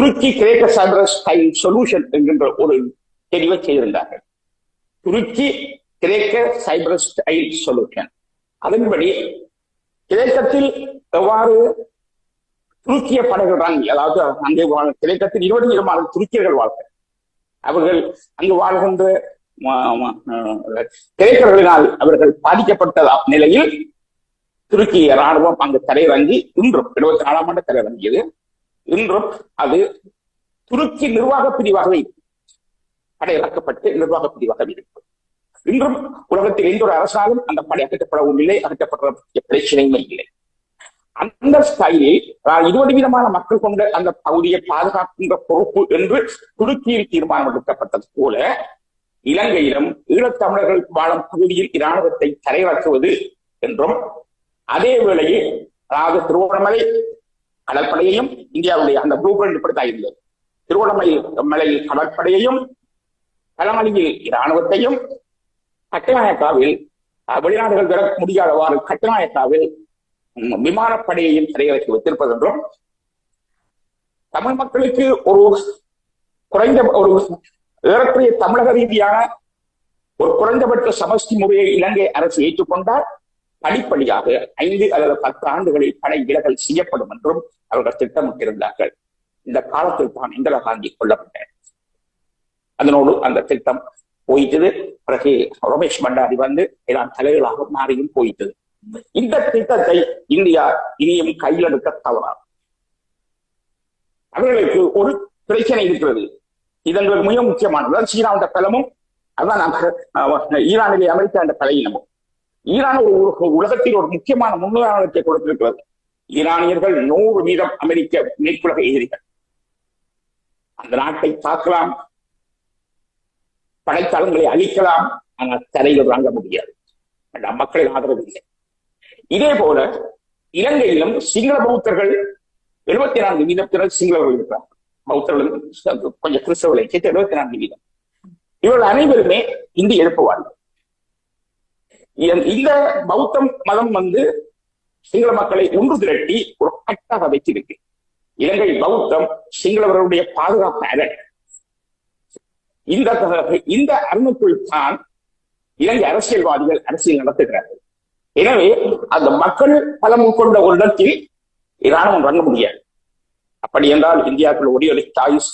துருக்கி கிரேக்க Cyprus style solution என்கின்ற ஒரு தெரிவை செய்திருந்தார்கள். துருக்கி கிரேக்க சைப்ரஸ் ஸ்டைல் சொல்யூஷன் அதன்படி கிரேக்கத்தில் எவ்வாறு துருக்கிய படைகள் ராங்கி அதாவது அங்கே வாழ் கிரேக்கத்தில் இருபது விதமான துருக்கியர்கள் வாழ்க்கை அவர்கள் அங்கு வாழ்கின்ற கிரேக்கர்களினால் அவர்கள் பாதிக்கப்பட்ட நிலையில் துருக்கிய ராணுவம் அங்கு தரையிறங்கி இன்றும் இருபத்தி நாலாம் ஆண்டு தரையிறங்கியது இன்றும் அது துருக்கி நிர்வாக பிரிவாகவே படை படையிறக்கப்பட்டு நிர்வாக பிரிவாகவே இருக்கும் இன்றும் உலகத்தில் எந்த ஒரு அரசாலும் அந்த படை அகற்றப்படவும் இல்லை அகற்றப்படுற பிரச்சனையுமே இல்லை. அந்த ஸ்டைலில் இருபது விதமான மக்கள் கொண்ட அந்த பகுதியை பாதுகாக்கின்ற பொறுப்பு என்று துருக்கியில் தீர்மானம் எடுக்கப்பட்டது போல இலங்கையிலும் ஈழத்தமிழர்கள் வாழும் பகுதியில் இராணுவத்தை தரையிறக்குவது என்றும் அதே வேளையில் அதாவது திருவோணமலை கடற்படையையும் இந்தியாவுடைய அந்த ப்ளூ பிரிண்ட் இப்படித்தான் இருந்தது திருவண்ணாமலை மலையில் கடற்படையையும் களமணியில் இராணுவத்தையும் கட்டுநாயக்காவில் வெளிநாடுகள் பெற முடியாதவாறு கட்டுநாயக்காவில் விமானப்படையையும் தரையிறக்கி வைத்திருப்பது என்றும் தமிழ் மக்களுக்கு ஒரு குறைந்த ஒரு ஏறக்குறைய தமிழக ரீதியான ஒரு குறைந்தபட்ச சமஷ்டி முறையை இலங்கை அரசு ஏற்றுக்கொண்டால் படிப்படியாக ஐந்து அல்லது பத்து ஆண்டுகளில் படை விலகல் செய்யப்படும் என்றும் அவர்கள் திட்டமிட்டிருந்தார்கள். இந்த காலத்தில் தான் இந்திரா காந்தி கொல்லப்பட்டார். அதனோடு அந்த திட்டம் போயிட்டது. பிறகு ரமேஷ் பண்டாரி வந்து எல்லாம் தலைகளாக மாறியும் போயிட்டது. இந்த திட்டத்தை இந்தியா இனியும் கையில் எடுக்க தவறாது. அவர்களுக்கு ஒரு பிரச்சனை இருக்கிறது. இதன் மிக முக்கியமானது. அதாவது சீனாவுடைய பலமும் அதான் ஈரானிலே அமெரிக்கா என்ற பலையினமும் ஈரான் ஒரு உலக- உலகத்தில் ஒரு முக்கியமான முன்னுதாரணத்தை கொடுத்திருக்கிறது. ஈரானியர்கள் நூறு வீதம் அமெரிக்க மேற்குலக எதிரிகள். அந்த நாட்டை தாக்கலாம். படைத்தளங்களை அழிக்கலாம். ஆனால் தரையில் வாங்க முடியாது. மக்களின் ஆதரவு இல்லை. இதே போல இலங்கையிலும் சிங்கள பௌத்தர்கள் எழுபத்தி நான்கு வீதத்தினர் சிங்களவர்கள் இருக்கிறார் பௌத்தர்கள் கொஞ்சம் கிறிஸ்தவர்களை சேர்த்து எழுபத்தி நான்கு வீதம். இவர்கள் அனைவருமே இந்தி எழுப்புவார்கள். இந்த- இந்த பௌத்தம் மதம் வந்து சிங்கள மக்களை ஒன்று திரட்டி ஒரு கட்டாக வைத்திருக்கு. இலங்கை பௌத்தம் சிங்களவர்களுடைய பாதுகாப்பு அரண். இந்த இந்த அரணுக்குள் தான் இலங்கை அரசியல்வாதிகள் அரசியல் நடத்துகிறார்கள். எனவே அந்த மக்கள் பலம் உட்கொண்ட ஒரு இடத்தில் இராணுவம் வழங்க முடியாது. அப்படி என்றால் இந்தியாவுக்குள் ஒடியொலி சாய்ஸ்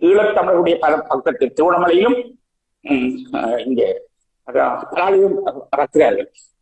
ஈழத்தமிழருடைய பல பக்கத்தில் திருவண்ணாமலையிலும் இங்கே அஹ், இங்கே அதான் பலாலியும் நடத்துகிறார்கள்